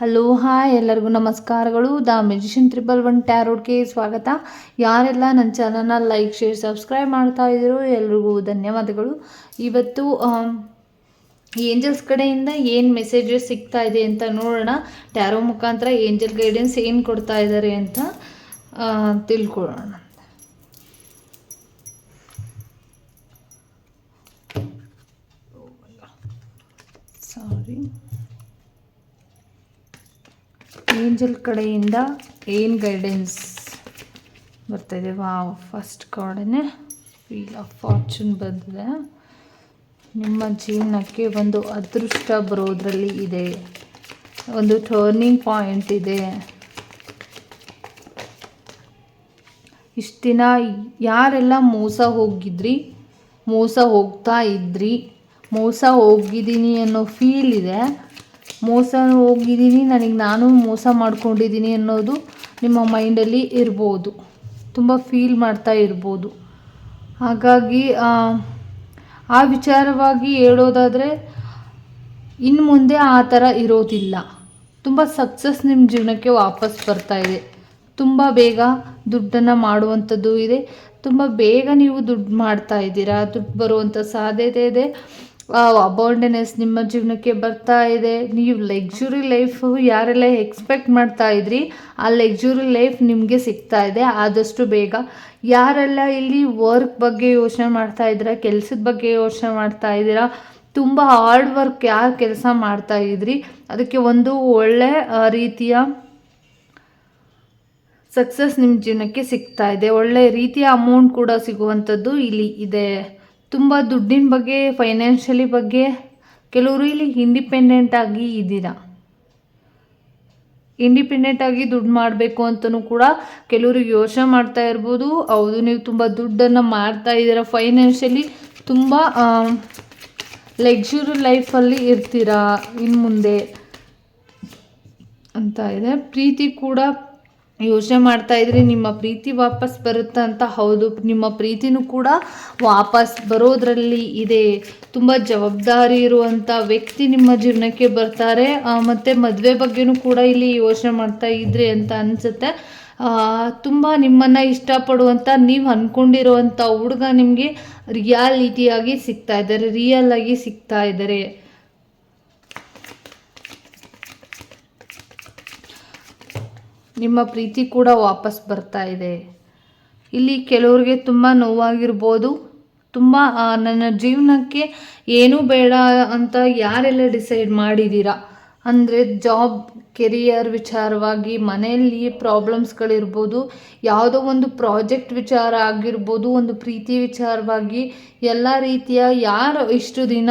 Hello hi ಎಲ್ಲರಿಗೂ ನಮಸ್ಕಾರಗಳು. The magician triple one ಟ್ಯಾರೋಡ್ಗೆ ಸ್ವಾಗತ. ಯಾರೆಲ್ಲ ನನ್ನ ಚಾನಲ್ನ ಲೈಕ್ ಶೇರ್ ಸಬ್ಸ್ಕ್ರೈಬ್ ಮಾಡ್ತಾ ಇದ್ದೀರೋ ಎಲ್ರಿಗೂ ಧನ್ಯವಾದಗಳು. ಇವತ್ತು ಏಂಜಲ್ಸ್ ಕಡೆಯಿಂದ ಏನು ಮೆಸೇಜಸ್ ಸಿಗ್ತಾ ಇದೆ ಅಂತ ನೋಡೋಣ. ಟ್ಯಾರೋ ಮುಖಾಂತರ ಏಂಜಲ್ ಗೈಡೆನ್ಸ್ ಏನು ಕೊಡ್ತಾ ಇದ್ದಾರೆ ಅಂತ ತಿಳ್ಕೊಳ್ಳೋಣ. ಸಾರಿ ಏಂಜಲ್ ಕಡೆಯಿಂದ ಏನು ಗೈಡೆನ್ಸ್ ಬರ್ತಾಯಿದೆ? ವಾವ್ ಫಸ್ಟ್ ಕಾರ್ಡನ್ನೇ ಫೀಲ್ ಆಫ್ ಫಾರ್ಚೂನ್ ಬಂದಿದೆ. ನಿಮ್ಮ ಜೀವನಕ್ಕೆ ಒಂದು ಅದೃಷ್ಟ ಬರೋದ್ರಲ್ಲಿ ಇದೆ. ಒಂದು ಟರ್ನಿಂಗ್ ಪಾಯಿಂಟ್ ಇದೆ. ಇಷ್ಟು ದಿನ ಯಾರೆಲ್ಲ ಮೋಸ ಹೋಗಿದ್ರಿ, ಮೋಸ ಹೋಗ್ತಾ ಇದ್ರಿ, ಮೋಸ ಹೋಗಿದ್ದೀನಿ ಅನ್ನೋ ಫೀಲ್ ಇದೆ. ಮೋಸ ಹೋಗಿದ್ದೀನಿ ನನಗೆ ನಾನು ಮೋಸ ಮಾಡ್ಕೊಂಡಿದ್ದೀನಿ ಅನ್ನೋದು ನಿಮ್ಮ ಮೈಂಡಲ್ಲಿ ಇರ್ಬೋದು. ತುಂಬ ಫೀಲ್ ಮಾಡ್ತಾ ಇರ್ಬೋದು. ಹಾಗಾಗಿ ಆ, ವಿಚಾರವಾಗಿ ಹೇಳೋದಾದರೆ ಇನ್ನು ಮುಂದೆ ಆ ಥರ ಇರೋದಿಲ್ಲ. ತುಂಬ ಸಕ್ಸಸ್ ನಿಮ್ಮ ಜೀವನಕ್ಕೆ ವಾಪಸ್ ಬರ್ತಾ ಇದೆ. ತುಂಬ ಬೇಗ ದುಡ್ಡನ್ನು ಮಾಡುವಂಥದ್ದು ಇದೆ. ತುಂಬ ಬೇಗ ನೀವು ದುಡ್ಡು ಮಾಡ್ತಾ ಇದ್ದೀರಾ ದುಡ್ಡು ಬರುವಂಥ ಸಾಧ್ಯತೆ ಇದೆ. ಅಬೌಂಡೆನೆಸ್ ನಿಮ್ಮ ಜೀವನಕ್ಕೆ ಬರ್ತಾ ಇದೆ. ನೀವು ಲಕ್ಸುರಿ ಲೈಫ್ ಯಾರೆಲ್ಲ ಎಕ್ಸ್ಪೆಕ್ಟ್ ಮಾಡ್ತಾ ಇದ್ರಿ, ಆ ಲಕ್ಸುರಿ ಲೈಫ್ ನಿಮಗೆ ಸಿಗ್ತಾ ಇದೆ. ಆದಷ್ಟು ಬೇಗ ಯಾರೆಲ್ಲ ಇಲ್ಲಿ ವರ್ಕ್ ಬಗ್ಗೆ ಯೋಚನೆ ಮಾಡ್ತಾ ಇದ್ದೀರಾ, ಕೆಲಸದ ಬಗ್ಗೆ ಯೋಚನೆ ಮಾಡ್ತಾ ಇದ್ದೀರಾ, ತುಂಬ ಹಾರ್ಡ್ ವರ್ಕ್ ಯಾರು ಕೆಲಸ ಮಾಡ್ತಾ ಇದ್ರಿ, ಅದಕ್ಕೆ ಒಂದು ಒಳ್ಳೆ ರೀತಿಯ ಸಕ್ಸಸ್ ನಿಮ್ಮ ಜೀವನಕ್ಕೆ ಸಿಗ್ತಾ ಇದೆ. ಒಳ್ಳೆ ರೀತಿಯ ಅಮೌಂಟ್ ಕೂಡ ಸಿಗುವಂಥದ್ದು ಇಲ್ಲಿ ಇದೆ. ತುಂಬ ದುಡ್ಡಿನ ಬಗ್ಗೆ ಫೈನಾನ್ಷಿಯಲಿ ಬಗ್ಗೆ ಕೆಲವರು ಇಲ್ಲಿ ಇಂಡಿಪೆಂಡೆಂಟ್ ಆಗಿ ಇದ್ದೀರಾ? ಇಂಡಿಪೆಂಡೆಂಟ್ ಆಗಿ ದುಡ್ಡು ಮಾಡಬೇಕು ಅಂತಲೂ ಕೂಡ ಕೆಲವರು ಯೋಚನೆ ಮಾಡ್ತಾ ಇರ್ಬೋದು. ಹೌದು, ನೀವು ತುಂಬ ದುಡ್ಡನ್ನು ಮಾಡ್ತಾ ಇದ್ದೀರಾ. ಫೈನಾನ್ಷಿಯಲಿ ತುಂಬ ಲಕ್ಸುರಿ ಲೈಫಲ್ಲಿ ಇರ್ತೀರಾ ಇನ್ನು ಮುಂದೆ ಅಂತ ಇದೆ. ಪ್ರೀತಿ ಕೂಡ ಯೋಚನೆ ಮಾಡ್ತಾ ಇದ್ರಿ, ನಿಮ್ಮ ಪ್ರೀತಿ ವಾಪಸ್ ಬರುತ್ತಾ ಅಂತ? ಹೌದು, ನಿಮ್ಮ ಪ್ರೀತಿನೂ ಕೂಡ ವಾಪಸ್ ಬರೋದ್ರಲ್ಲಿ ಇದೆ. ತುಂಬ ಜವಾಬ್ದಾರಿ ಇರುವಂಥ ವ್ಯಕ್ತಿ ನಿಮ್ಮ ಜೀವನಕ್ಕೆ ಬರ್ತಾರೆ. ಮತ್ತೆ ಮದುವೆ ಬಗ್ಗೆನೂ ಕೂಡ ಇಲ್ಲಿ ಯೋಚನೆ ಮಾಡ್ತಾ ಇದ್ರಿ ಅಂತ ಅನಿಸುತ್ತೆ. ತುಂಬ ನಿಮ್ಮನ್ನು ಇಷ್ಟಪಡುವಂಥ ನೀವು ಅಂದ್ಕೊಂಡಿರುವಂಥ ಹುಡುಗ ನಿಮಗೆ ರಿಯಾಲಿಟಿಯಾಗಿ ಸಿಗ್ತಾ ಇದ್ದಾರೆ ರಿಯಲ್ ಆಗಿ ಸಿಗ್ತಾ ಇದ್ದಾರೆ. ನಿಮ್ಮ ಪ್ರೀತಿ ಕೂಡ ವಾಪಸ್ ಬರ್ತಾ ಇದೆ. ಇಲ್ಲಿ ಕೆಲವ್ರಿಗೆ ತುಂಬ ನೋವಾಗಿರ್ಬೋದು. ತುಂಬ ನನ್ನ ಜೀವನಕ್ಕೆ ಏನೂ ಬೇಡ ಅಂತ ಯಾರೆಲ್ಲ ಡಿಸೈಡ್ ಮಾಡಿದ್ದೀರಾ ಅಂದರೆ ಜಾಬ್, ಕೆರಿಯರ್ ವಿಚಾರವಾಗಿ ಮನೆಯಲ್ಲಿ ಪ್ರಾಬ್ಲಮ್ಸ್ಗಳಿರ್ಬೋದು, ಯಾವುದೋ ಒಂದು ಪ್ರಾಜೆಕ್ಟ್ ವಿಚಾರ ಆಗಿರ್ಬೋದು, ಒಂದು ಪ್ರೀತಿ ವಿಚಾರವಾಗಿ ಎಲ್ಲ ರೀತಿಯ ಯಾರು ಇಷ್ಟು ದಿನ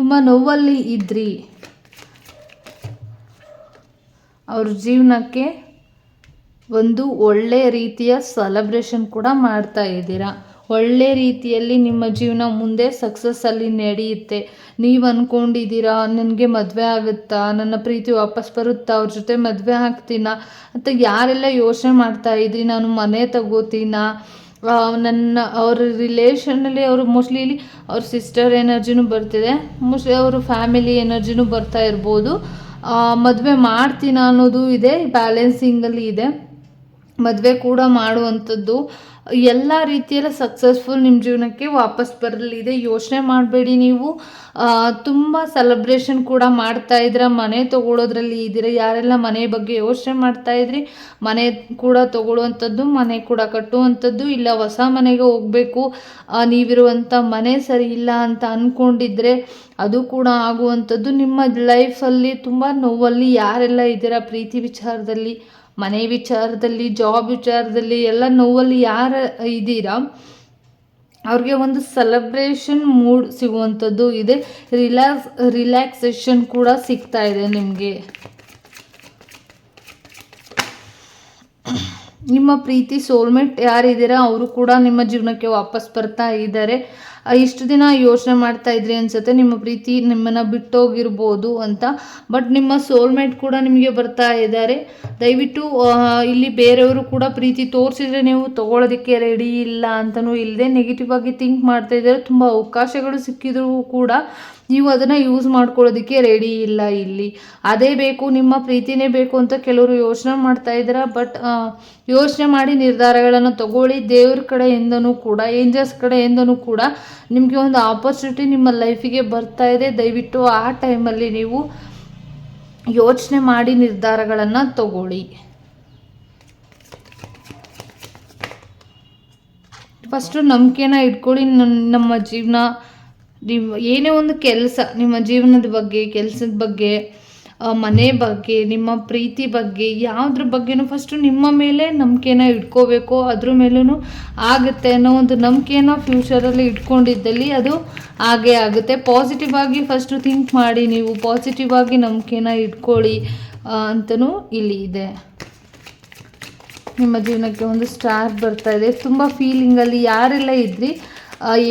ತುಂಬ ನೋವಲ್ಲಿ ಇದ್ರಿ? ಅವ್ರ ಜೀವನಕ್ಕೆ ಒಂದು ಒಳ್ಳೆಯ ರೀತಿಯ ಸೆಲೆಬ್ರೇಷನ್ ಕೂಡ ಮಾಡ್ತಾ ಇದ್ದೀರಾ? ಒಳ್ಳೆ ರೀತಿಯಲ್ಲಿ ನಿಮ್ಮ ಜೀವನ ಮುಂದೆ ಸಕ್ಸಸ್ಸಲ್ಲಿ ನಡೆಯುತ್ತೆ. ನೀವು ಅಂದ್ಕೊಂಡಿದ್ದೀರಾ ನನಗೆ ಮದುವೆ ಆಗುತ್ತಾ, ನನ್ನ ಪ್ರೀತಿ ವಾಪಸ್ ಬರುತ್ತಾ, ಅವ್ರ ಜೊತೆ ಮದುವೆ ಆಗ್ತೀನಾ? ಅಂತ ಯಾರೆಲ್ಲ ಯೋಚನೆ ಮಾಡ್ತಾ ಇದ್ರಿ, ನಾನು ಮನೆ ತಗೋತೀನಾ? ನನ್ನ, ಅವ್ರ ರಿಲೇಷನಲ್ಲಿ ಅವರು ಮೋಸ್ಟ್ಲಿ ಅವ್ರ ಸಿಸ್ಟರ್ ಎನರ್ಜಿನೂ ಬರ್ತಿದೆ. ಮೋಸ್ಟ್ಲಿ ಅವರು ಫ್ಯಾಮಿಲಿ ಎನರ್ಜಿನೂ ಬರ್ತಾ ಇರ್ಬೋದು. ಮದುವೆ ಮಾಡ್ತೀನ ಅನ್ನೋದು ಇದೆ ಬ್ಯಾಲೆನ್ಸಿಂಗಲ್ಲಿ ಇದೆ. ಮದುವೆ ಕೂಡ ಮಾಡುವಂಥದ್ದು. ಎಲ್ಲ ರೀತಿಯಲ್ಲೂ ಸಕ್ಸಸ್ಫುಲ್ ನಿಮ್ಮ ಜೀವನಕ್ಕೆ ವಾಪಸ್ ಬರಲಿದೆ. ಯೋಚನೆ ಮಾಡಬೇಡಿ ನೀವು. ತುಂಬ ಸೆಲೆಬ್ರೇಷನ್ ಕೂಡ ಮಾಡ್ತಾ ಇದ್ದೀರಾ. ಮನೆ ತೊಗೊಳೋದ್ರಲ್ಲಿ ಇದ್ದೀರ. ಯಾರೆಲ್ಲ ಮನೆ ಬಗ್ಗೆ ಯೋಚನೆ ಮಾಡ್ತಾ ಇದ್ರಿ, ಮನೆ ಕೂಡ ತೊಗೊಳುವಂಥದ್ದು, ಮನೆ ಕೂಡ ಕಟ್ಟುವಂಥದ್ದು, ಇಲ್ಲ ಹೊಸ ಮನೆಗೆ ಹೋಗಬೇಕು ನೀವಿರುವಂಥ ಮನೆ ಸರಿ ಇಲ್ಲ ಅಂತ ಅಂದ್ಕೊಂಡಿದ್ರೆ ಅದು ಕೂಡ ಆಗುವಂಥದ್ದು. ನಿಮ್ಮ ಲೈಫಲ್ಲಿ ತುಂಬ ನೋವಲ್ಲಿ ಯಾರೆಲ್ಲ ಇದ್ದೀರಾ? ಪ್ರೀತಿ ವಿಚಾರದಲ್ಲಿ ಮನೆ ವಿಚಾರದಲ್ಲಿ ಜಾಬ್ ವಿಚಾರದಲ್ಲಿ ಎಲ್ಲ ನೋವಲ್ಲಿ ಯಾರು ಇದ್ದೀರಾ? ಅವ್ರಿಗೆ ಒಂದು ಸೆಲೆಬ್ರೇಷನ್ ಮೂಡ್ ಸಿಗುವಂಥದ್ದು ಇದೆ. ರಿಲ್ಯಾಕ್ಸ್ ರಿಲ್ಯಾಕ್ಸೇಷನ್ ಕೂಡ ಸಿಗ್ತಾ ಇದೆ ನಿಮಗೆ. ನಿಮ್ಮ ಪ್ರೀತಿ ಸೋಲ್ಮೇಟ್ ಯಾರಿದ್ದೀರಾ, ಅವರು ಕೂಡ ನಿಮ್ಮ ಜೀವನಕ್ಕೆ ವಾಪಸ್ ಬರ್ತಾ ಇದ್ದಾರೆ. ಇಷ್ಟು ದಿನ ಯೋಚನೆ ಮಾಡ್ತಾ ಇದ್ರಿ ಅನ್ಸುತ್ತೆ, ನಿಮ್ಮ ಪ್ರೀತಿ ನಿಮ್ಮನ್ನು ಬಿಟ್ಟೋಗಿರ್ಬೋದು ಅಂತ. ಬಟ್ ನಿಮ್ಮ ಸೋಲ್ಮೇಟ್ ಕೂಡ ನಿಮಗೆ ಬರ್ತಾ ಇದ್ದಾರೆ. ದಯವಿಟ್ಟು ಇಲ್ಲಿ ಬೇರೆಯವರು ಕೂಡ ಪ್ರೀತಿ ತೋರಿಸಿದ್ರೆ ನೀವು ತಗೊಳ್ಳೋದಕ್ಕೆ ರೆಡಿ ಇಲ್ಲ ಅಂತಲೂ ಇಲ್ಲದೆ ನೆಗೆಟಿವ್ ಆಗಿ ಥಿಂಕ್ ಮಾಡ್ತಾ ಇದ್ದಾರೆ. ತುಂಬ ಅವಕಾಶಗಳು ಸಿಕ್ಕಿದ್ರೂ ಕೂಡ ನೀವು ಅದನ್ನು ಯೂಸ್ ಮಾಡ್ಕೊಳ್ಳೋದಕ್ಕೆ ರೆಡಿ ಇಲ್ಲ ಇಲ್ಲಿ. ಅದೇ ಬೇಕು, ನಿಮ್ಮ ಪ್ರೀತಿನೇ ಬೇಕು ಅಂತ ಕೆಲವರು ಯೋಚನೆ ಮಾಡ್ತಾ ಇದ್ದೀರಾ ಬಟ್ ಯೋಚನೆ ಮಾಡಿ ನಿರ್ಧಾರಗಳನ್ನು ತಗೊಳ್ಳಿ. ದೇವ್ರ ಕಡೆಯಿಂದನೂ ಕೂಡ ಏಂಜಲ್ಸ್ ಕಡೆಯಿಂದನೂ ಕೂಡ ನಿಮಗೆ ಒಂದು ಆಪರ್ಚುನಿಟಿ ನಿಮ್ಮ ಲೈಫಿಗೆ ಬರ್ತಾ ಇದೆ. ದಯವಿಟ್ಟು ಆ ಟೈಮಲ್ಲಿ ನೀವು ಯೋಚನೆ ಮಾಡಿ ನಿರ್ಧಾರಗಳನ್ನು ತಗೊಳ್ಳಿ. ಫಸ್ಟು ನಂಬಿಕೆನ ಇಟ್ಕೊಳ್ಳಿ. ನಮ್ಮ ಜೀವನ ನೀವು ಏನೇ ಒಂದು ಕೆಲಸ, ನಿಮ್ಮ ಜೀವನದ ಬಗ್ಗೆ, ಕೆಲಸದ ಬಗ್ಗೆ ಮನೆ ಬಗ್ಗೆ, ನಿಮ್ಮ ಪ್ರೀತಿ ಬಗ್ಗೆ, ಯಾವುದ್ರ ಬಗ್ಗೆನೂ ಫಸ್ಟು ನಿಮ್ಮ ಮೇಲೆ ನಂಬಿಕೆನ ಇಟ್ಕೋಬೇಕು. ಅದ್ರ ಮೇಲೂ ಆಗುತ್ತೆ ಅನ್ನೋ ಒಂದು ನಂಬಿಕೆನ ಫ್ಯೂಚರಲ್ಲಿ ಇಟ್ಕೊಂಡಿದ್ದಲ್ಲಿ ಅದು ಹಾಗೆ ಆಗುತ್ತೆ. ಪಾಸಿಟಿವ್ ಆಗಿ ಫಸ್ಟು ಥಿಂಕ್ ಮಾಡಿ, ನೀವು ಪಾಸಿಟಿವ್ ಆಗಿ ನಂಬಿಕೆನ ಇಟ್ಕೊಳ್ಳಿ ಅಂತಲೂ ಇಲ್ಲಿ ಇದೆ. ನಿಮ್ಮ ಜೀವನಕ್ಕೆ ಒಂದು ಸ್ಟಾರ್ ಬರ್ತಾ ಇದೆ. ತುಂಬ ಫೀಲಿಂಗಲ್ಲಿ ಯಾರೆಲ್ಲ ಇದ್ರಿ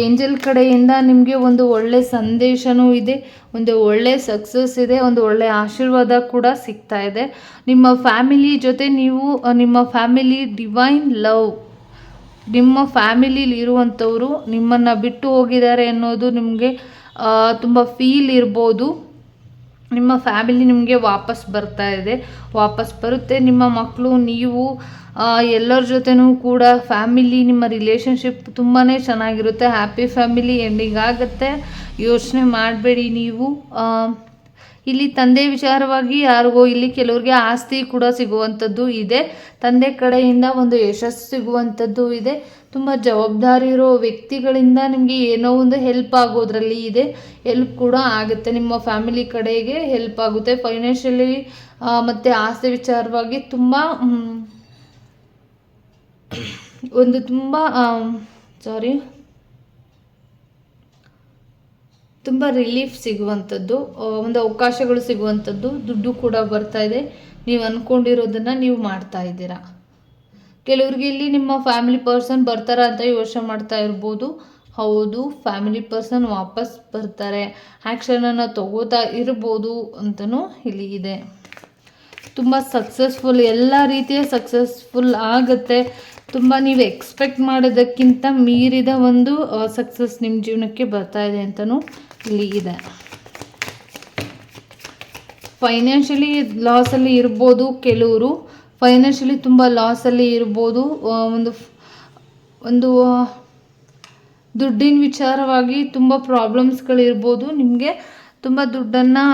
ಏಂಜಲ್ ಕಡೆಯಿಂದ ನಿಮಗೆ ಒಂದು ಒಳ್ಳೆ ಸಂದೇಶನೂ ಇದೆ, ಒಂದು ಒಳ್ಳೆ ಸಕ್ಸಸ್ ಇದೆ, ಒಂದು ಒಳ್ಳೆ ಆಶೀರ್ವಾದ ಕೂಡ ಸಿಗ್ತಾ ಇದೆ. ನಿಮ್ಮ ಫ್ಯಾಮಿಲಿ ಜೊತೆ ನೀವು ನಿಮ್ಮ ಫ್ಯಾಮಿಲಿ ಡಿವೈನ್ ಲವ್ ನಿಮ್ಮ ಫ್ಯಾಮಿಲಿಲಿ ಇರುವಂಥವರು ನಿಮ್ಮನ್ನು ಬಿಟ್ಟು ಹೋಗಿದ್ದಾರೆ ಅನ್ನೋದು ನಿಮಗೆ ತುಂಬ ಫೀಲ್ ಇರ್ಬೋದು. ನಿಮ್ಮ ಫ್ಯಾಮಿಲಿ ನಿಮಗೆ ವಾಪಸ್ ಬರ್ತಾ ಇದೆ. ವಾಪಸ್ ಬರುತ್ತೆ. ನಿಮ್ಮ ಮಕ್ಕಳು ನೀವು ಎಲ್ಲರ ಜೊತೆನೂ ಕೂಡ ಫ್ಯಾಮಿಲಿ ನಿಮ್ಮ ರಿಲೇಷನ್ಶಿಪ್ ತುಂಬಾ ಚೆನ್ನಾಗಿರುತ್ತೆ. ಹ್ಯಾಪಿ ಫ್ಯಾಮಿಲಿ ಎಂಡಿಂಗ್ ಆಗುತ್ತೆ. ಯೋಚನೆ ಮಾಡಬೇಡಿ ನೀವು. ಇಲ್ಲಿ ತಂದೆ ವಿಚಾರವಾಗಿ ಯಾರಿಗೋ ಇಲ್ಲಿ ಕೆಲವ್ರಿಗೆ ಆಸ್ತಿ ಕೂಡ ಸಿಗುವಂಥದ್ದು ಇದೆ. ತಂದೆ ಕಡೆಯಿಂದ ಒಂದು ಯಶಸ್ಸು ಸಿಗುವಂಥದ್ದು ಇದೆ. ತುಂಬ ಜವಾಬ್ದಾರಿ ಇರೋ ವ್ಯಕ್ತಿಗಳಿಂದ ನಿಮಗೆ ಏನೋ ಒಂದು ಹೆಲ್ಪ್ ಆಗೋದ್ರಲ್ಲಿ ಇದೆ. ಹೆಲ್ಪ್ ಕೂಡ ಆಗುತ್ತೆ. ನಿಮ್ಮ ಫ್ಯಾಮಿಲಿ ಕಡೆಗೆ ಹೆಲ್ಪ್ ಆಗುತ್ತೆ. ಫೈನಾನ್ಷಿಯಲಿ ಮತ್ತು ಆಸ್ತಿ ವಿಚಾರವಾಗಿ ತುಂಬ ಒಂದು ತುಂಬ ಸಾರಿ ತುಂಬ ರಿಲೀಫ್ ಸಿಗುವಂಥದ್ದು ಒಂದು ಅವಕಾಶಗಳು ಸಿಗುವಂಥದ್ದು, ದುಡ್ಡು ಕೂಡ ಬರ್ತಾ ಇದೆ. ನೀವು ಅಂದ್ಕೊಂಡಿರೋದನ್ನು ನೀವು ಮಾಡ್ತಾ ಇದ್ದೀರಾ. ಕೆಲವ್ರಿಗೆ ಇಲ್ಲಿ ನಿಮ್ಮ ಫ್ಯಾಮಿಲಿ ಪರ್ಸನ್ ಬರ್ತಾರ ಅಂತ ಯೋಚನೆ ಮಾಡ್ತಾ ಇರ್ಬೋದು. ಹೌದು ಫ್ಯಾಮಿಲಿ ಪರ್ಸನ್ ವಾಪಸ್ ಬರ್ತಾರೆ. ಆ್ಯಕ್ಷನನ್ನು ತಗೋತಾ ಇರ್ಬೋದು ಅಂತಲೂ ಇಲ್ಲಿ ಇದೆ. ತುಂಬ ಸಕ್ಸಸ್ಫುಲ್ ಎಲ್ಲ ರೀತಿಯ ಸಕ್ಸಸ್ಫುಲ್ ಆಗುತ್ತೆ. ತುಂಬ ನೀವು ಎಕ್ಸ್ಪೆಕ್ಟ್ ಮಾಡೋದಕ್ಕಿಂತ ಮೀರಿದ ಒಂದು ಸಕ್ಸಸ್ ನಿಮ್ಮ ಜೀವನಕ್ಕೆ ಬರ್ತಾ ಇದೆ ಅಂತಲೂ ಇಲ್ಲಿ ಇದೆ. ಫೈನಾನ್ಷಿಯಲಿ ಲಾಸಲ್ಲಿ ಇರ್ಬೋದು ಕೆಲವರು. ಫೈನಾನ್ಷಿಯಲಿ ತುಂಬ ಲಾಸಲ್ಲಿ ಇರ್ಬೋದು. ಒಂದು ಒಂದು ದುಡ್ಡಿನ ವಿಚಾರವಾಗಿ ತುಂಬ ಪ್ರಾಬ್ಲಮ್ಸ್ಗಳಿರ್ಬೋದು ನಿಮಗೆ ತುಂಬ ದುಡ್ಡನ್ನು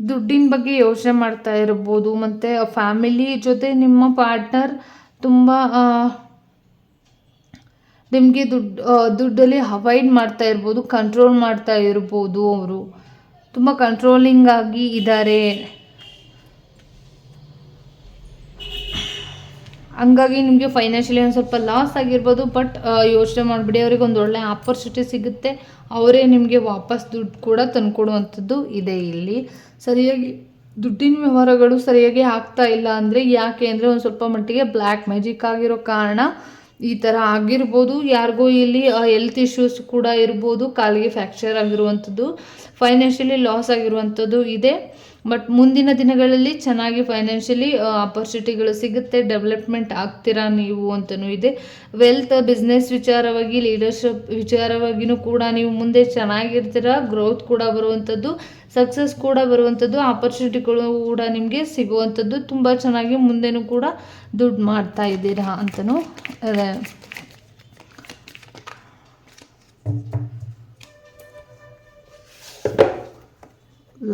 ದುಡ್ಡಿನ ಬಗ್ಗೆ ಯೋಚನೆ ಮಾಡ್ತಾ ಇರ್ಬೋದು. ಮತ್ತು ಫ್ಯಾಮಿಲಿ ಜೊತೆ ನಿಮ್ಮ ಪಾರ್ಟ್ನರ್ ತುಂಬ ನಿಮಗೆ ದುಡ್ಡು ದುಡ್ಡಲ್ಲಿ ಅವಾಯ್ಡ್ ಮಾಡ್ತಾ ಇರ್ಬೋದು ಕಂಟ್ರೋಲ್ ಮಾಡ್ತಾ ಇರ್ಬೋದು ಅವರು. ತುಂಬ ಕಂಟ್ರೋಲಿಂಗ್ ಆಗಿ ಇದ್ದಾರೆ. ಹಂಗಾಗಿ ನಿಮಗೆ ಫೈನಾನ್ಷಿಯಲಿ ಒಂದು ಸ್ವಲ್ಪ ಲಾಸ್ ಆಗಿರ್ಬೋದು ಬಟ್ ಯೋಚನೆ ಮಾಡಿಬಿಡಿ, ಅವ್ರಿಗೆ ಒಂದು ಒಳ್ಳೆ ಆಪರ್ಚುನಿಟಿ ಸಿಗುತ್ತೆ. ಅವರೇ ನಿಮಗೆ ವಾಪಸ್ ದುಡ್ಡು ಕೂಡ ತಂದುಕೊಡುವಂಥದ್ದು ಇದೆ ಇಲ್ಲಿ. ಸರಿಯಾಗಿ, ದುಡ್ಡಿನ ವ್ಯವಹಾರಗಳು ಸರಿಯಾಗಿ ಆಗ್ತಾ ಇಲ್ಲ ಅಂದರೆ ಯಾಕೆ ಅಂದರೆ ಒಂದು ಸ್ವಲ್ಪ ಮಟ್ಟಿಗೆ ಬ್ಲ್ಯಾಕ್ ಮ್ಯಾಜಿಕ್ ಆಗಿರೋ ಕಾರಣ ಈ ಥರ ಆಗಿರ್ಬೋದು. ಯಾರಿಗೂ ಇಲ್ಲಿ ಹೆಲ್ತ್ ಇಶ್ಯೂಸ್ ಕೂಡ ಇರ್ಬೋದು, ಕಾಲಿಗೆ ಫ್ಯಾಕ್ಚರ್ ಆಗಿರುವಂಥದ್ದು ಫೈನಾನ್ಷಿಯಲಿ ಲಾಸ್ ಆಗಿರುವಂಥದ್ದು ಇದೆ. ಬಟ್ ಮುಂದಿನ ದಿನಗಳಲ್ಲಿ ಚೆನ್ನಾಗಿ ಫೈನಾನ್ಷಿಯಲಿ ಆಪರ್ಚುನಿಟಿಗಳು ಸಿಗುತ್ತೆ ಡೆವಲಪ್ಮೆಂಟ್ ಆಗ್ತೀರಾ ನೀವು ಅಂತಲೂ ಇದೆ. ವೆಲ್ತ್ ಬಿಸ್ನೆಸ್ ವಿಚಾರವಾಗಿ ಲೀಡರ್ಶಿಪ್ ವಿಚಾರವಾಗಿಯೂ ಕೂಡ ನೀವು ಮುಂದೆ ಚೆನ್ನಾಗಿರ್ತೀರ ಗ್ರೋತ್ ಕೂಡ ಬರುವಂಥದ್ದು ಸಕ್ಸಸ್ ಕೂಡ ಬರುವಂಥದ್ದು ಆಪರ್ಚುನಿಟಿಗಳು ಕೂಡ ನಿಮಗೆ ಸಿಗುವಂಥದ್ದು, ತುಂಬ ಚೆನ್ನಾಗಿ ಮುಂದೆನೂ ಕೂಡ ದುಡ್ಡು ಮಾಡ್ತಾ ಇದ್ದೀರಾ ಅಂತಲೂ ಅದೇ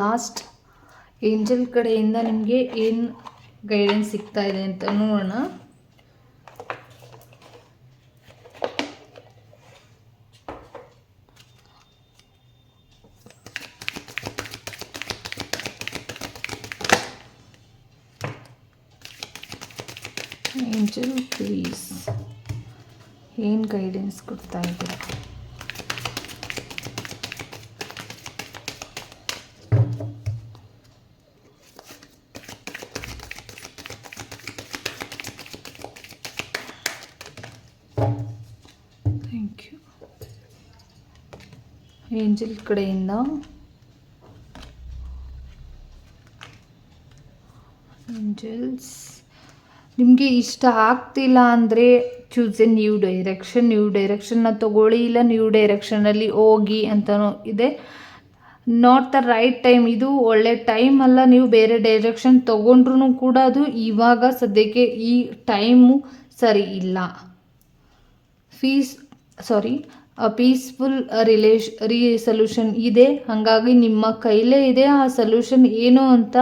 ಲಾಸ್ಟ್ ಏಂಜಲ್ ಕಡೆಯಿಂದ ನಿಮಗೆ ಏನು ಗೈಡೆನ್ಸ್ ಸಿಗ್ತಾ ಇದೆ ಅಂತ ನೋಡೋಣ. ಏಂಜಲ್ ಪ್ಲೀಸ್ ಏನು ಗೈಡೆನ್ಸ್ ಕೊಡ್ತಾ ಇದ್ದೀರಾ ಏಂಜಲ್ ಕಡೆಯಿಂದ. ಏಂಜಲ್ಸ್. ನಿಮಗೆ ಇಷ್ಟ ಆಗ್ತಿಲ್ಲ ಅಂದರೆ choose a new direction, new ಡೈರೆಕ್ಷನ್ನ ತಗೊಳ್ಳಿ, ಇಲ್ಲ ನ್ಯೂ ಡೈರೆಕ್ಷನಲ್ಲಿ ಹೋಗಿ ಅಂತಲೂ ಇದೆ. ನಾಟ್ ದ ರೈಟ್ ಟೈಮ್ ಇದು ಒಳ್ಳೆ ಟೈಮ್ ಅಲ್ಲ. ನೀವು ಬೇರೆ ಡೈರೆಕ್ಷನ್ ತೊಗೊಂಡ್ರೂ ಕೂಡ ಅದು ಇವಾಗ ಸದ್ಯಕ್ಕೆ ಈ ಟೈಮು ಸರಿ ಇಲ್ಲ. ಫೀಸ್ ಸಾರಿ ಪೀಸ್ಫುಲ್ ರಿಲೇಶ್ ರೀ ಸೊಲ್ಯೂಷನ್ ಇದೆ. ಹಾಗಾಗಿ ನಿಮ್ಮ ಕೈಲೇ ಇದೆ. ಆ ಸೊಲ್ಯೂಷನ್ ಏನು ಅಂತ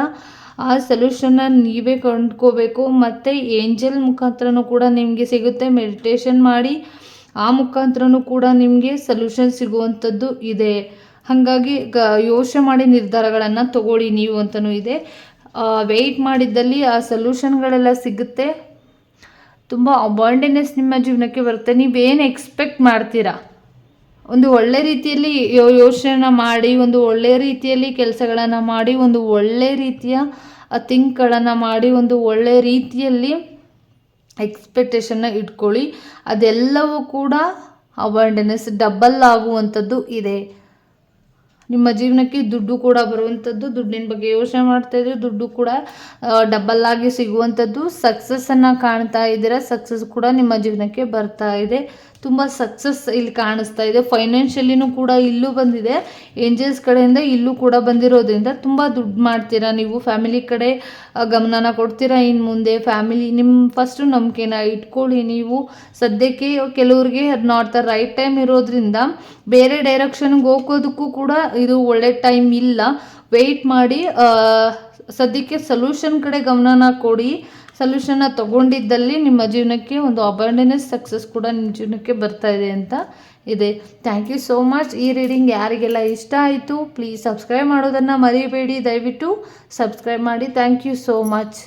ಆ ಸೊಲ್ಯೂಷನ್ನ ನೀವೇ ಕಂಡ್ಕೋಬೇಕು. ಮತ್ತು ಏಂಜಲ್ ಮುಖಾಂತರನೂ ಕೂಡ ನಿಮಗೆ ಸಿಗುತ್ತೆ. ಮೆಡಿಟೇಷನ್ ಮಾಡಿ ಆ ಮುಖಾಂತರನೂ ಕೂಡ ನಿಮಗೆ ಸೊಲ್ಯೂಷನ್ ಸಿಗುವಂಥದ್ದು ಇದೆ. ಹಾಗಾಗಿ ಗ, ಯೋಚನೆ ಮಾಡಿ ನಿರ್ಧಾರಗಳನ್ನು ತಗೊಳ್ಳಿ ನೀವು ಅಂತಲೂ ಇದೆ. ವೆಯ್ಟ್ ಮಾಡಿದ್ದಲ್ಲಿ ಆ ಸೊಲ್ಯೂಷನ್ಗಳೆಲ್ಲ ಸಿಗುತ್ತೆ. ತುಂಬ ಅಬಾಂಡೆನೆಸ್ ನಿಮ್ಮ ಜೀವನಕ್ಕೆ ಬರುತ್ತೆ. ನೀವೇನು ಎಕ್ಸ್ಪೆಕ್ಟ್ ಮಾಡ್ತೀರಾ? ಒಂದು ಒಳ್ಳೆ ರೀತಿಯಲ್ಲಿ ಯೋ ಯೋಚನೆನ ಮಾಡಿ, ಒಂದು ಒಳ್ಳೆ ರೀತಿಯಲ್ಲಿ ಕೆಲಸಗಳನ್ನು ಮಾಡಿ, ಒಂದು ಒಳ್ಳೆ ರೀತಿಯ ಥಿಂಕ್ಗಳನ್ನು ಮಾಡಿ, ಒಂದು ಒಳ್ಳೆ ರೀತಿಯಲ್ಲಿ ಎಕ್ಸ್ಪೆಕ್ಟೇಷನ್ನ ಇಟ್ಕೊಳ್ಳಿ. ಅದೆಲ್ಲವೂ ಕೂಡ ಅವಾರ್ಡೆನೆಸ್ ಡಬಲ್ ಆಗುವಂಥದ್ದು ಇದೆ. ನಿಮ್ಮ ಜೀವನಕ್ಕೆ ದುಡ್ಡು ಕೂಡ ಬರುವಂಥದ್ದು, ದುಡ್ಡಿನ ಬಗ್ಗೆ ಯೋಚನೆ ಮಾಡ್ತಾ ಇದ್ರೆ ದುಡ್ಡು ಕೂಡ ಡಬಲ್ ಆಗಿ ಸಿಗುವಂಥದ್ದು. ಸಕ್ಸಸ್ಸನ್ನು ಕಾಣ್ತಾ ಇದ್ದೀರ, ಸಕ್ಸಸ್ ಕೂಡ ನಿಮ್ಮ ಜೀವನಕ್ಕೆ ಬರ್ತಾ ಇದೆ. ತುಂಬ ಸಕ್ಸಸ್ ಇಲ್ಲಿ ಕಾಣಿಸ್ತಾ ಇದೆ. ಫೈನಾನ್ಷಿಯಲಿನೂ ಕೂಡ ಇಲ್ಲೂ ಬಂದಿದೆ. ಏಂಜಲ್ಸ್ ಕಡೆಯಿಂದ ಇಲ್ಲೂ ಕೂಡ ಬಂದಿರೋದ್ರಿಂದ ತುಂಬ ದುಡ್ಡು ಮಾಡ್ತೀರಾ ನೀವು? ಫ್ಯಾಮಿಲಿ ಕಡೆ ಗಮನನ ಕೊಡ್ತೀರಾ ಇನ್ನು ಮುಂದೆ? ಫ್ಯಾಮಿಲಿ ನಿಮ್ಮ ಫಸ್ಟು ನಂಬಿಕೆನ ಇಟ್ಕೊಳ್ಳಿ ನೀವು. ಸದ್ಯಕ್ಕೆ ಕೆಲವ್ರಿಗೆ ನಾಟ್ ದ ರೈಟ್ ಟೈಮ್ ಇರೋದ್ರಿಂದ ಬೇರೆ ಡೈರೆಕ್ಷನ್ಗೆ ಹೋಗೋದಕ್ಕೂ ಕೂಡ ಇದು ಒಳ್ಳೆ ಟೈಮ್ ಇಲ್ಲ. ವೆಯ್ಟ್ ಮಾಡಿ ಸದ್ಯಕ್ಕೆ ಸೊಲ್ಯೂಷನ್ ಕಡೆ ಗಮನನ ಕೊಡಿ. ಸೊಲ್ಯೂಷನ್ನ ತಗೊಂಡಿದ್ದಲ್ಲಿ ನಿಮ್ಮ ಜೀವನಕ್ಕೆ ಒಂದು ಅಬಂಡೆನೆಸ್ ಸಕ್ಸಸ್ ಕೂಡ ನಿಮ್ಮ ಜೀವನಕ್ಕೆ ಬರ್ತಾ ಇದೆ ಅಂತ ಇದೆ. ಥ್ಯಾಂಕ್ ಯು ಸೋ ಮಚ್ ಈ ರೀಡಿಂಗ್ ಯಾರಿಗೆಲ್ಲ ಇಷ್ಟ ಆಯಿತು ಪ್ಲೀಸ್ ಸಬ್ಸ್ಕ್ರೈಬ್ ಮಾಡೋದನ್ನು ಮರಿಬೇಡಿ. ದಯವಿಟ್ಟು ಸಬ್ಸ್ಕ್ರೈಬ್ ಮಾಡಿ. Thank you so much